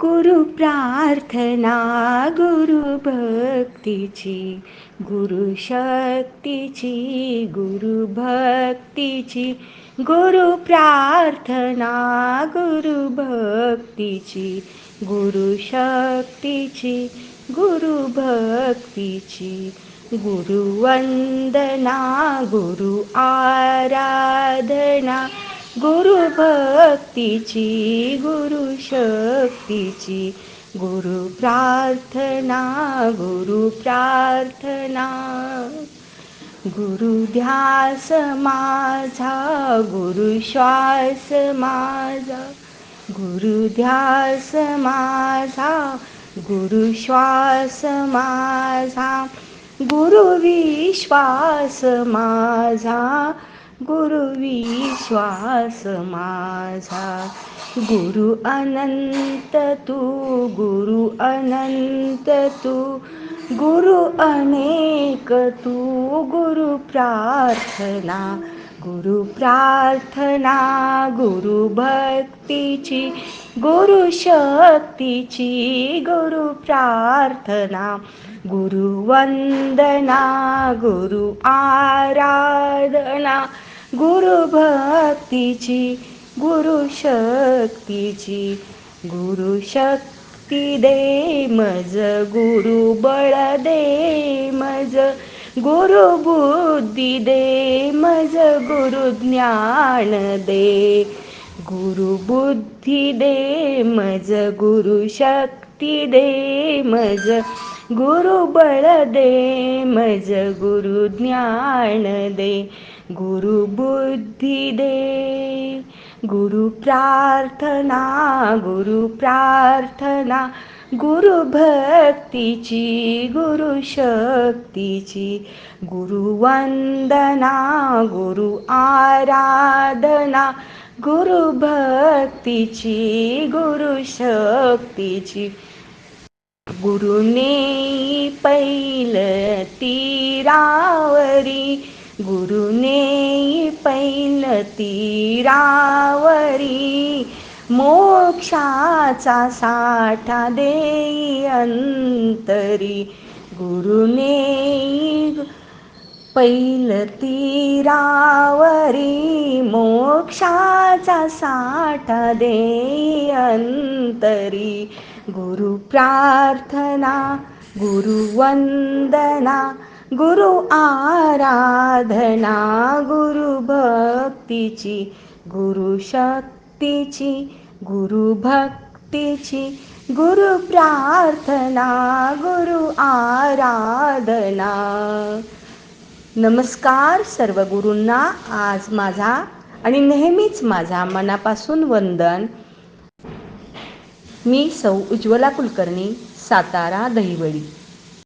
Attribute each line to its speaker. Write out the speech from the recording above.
Speaker 1: गुरु प्रार्थना गुरु भक्तीची गुरु शक्तीची गुरु भक्तीची गुरु प्रार्थना गुरु भक्तीची गुरु शक्तीची गुरु भक्तीची गुरु वंदना गुरु आराधना गुरु भक्तीची गुरु शक्तीची. गुरु प्रार्थना गुरु प्रार्थना. गुरु ध्यास माझा गुरु श्वास माझा. गुरु ध्यास माझा गुरु श्वास माझा. गुरु विश्वास माझा गुरु विश्वास माझा. गुरु अनंत तू गुरु अनंत तू. गुरु अनेक तू गुरु प्रार्थना. गुरु प्रार्थना गुरु भक्तीची गुरु शक्तीची गुरु प्रार्थना. गुरु वंदना गुरु आराधना. गुरु भक्तीची गुरु शक्तीची गुरु शक्ती दे मज गुरु बळ दे मज गुरु बुद्धी दे मज गुरु ज्ञान दे गुरु बुद्धी दे मज गुरु शक्ती दे मज गुरु बळ दे मज गुरु ज्ञान दे। गुरुबुद्धिदे गुरुप्रार्थना गुरुप्रार्थना गुरुभक्ति गुरुशक्ति गुरुवन्दना गुरु आराधना। गुरुभक्ति गुरुशक्ति गुरुपैलीरावरी गुरुने पैल तीरावरी मोक्षाचा साठा देई अंतरी. गुरुने पैल तीरावरी मोक्षाचा साठा देई अंतरी. गुरु प्रार्थना गुरु वंदना गुरु आराधना गुरु भक्तीची गुरु शक्तीची गुरु भक्तीची गुरु प्रार्थना गुरु आराधना. नमस्कार सर्व गुरूंना आज माझा आणि नेहमीच माझा मनापासून वंदन. मी सौ उज्ज्वला कुलकर्णी सातारा दहिवडी.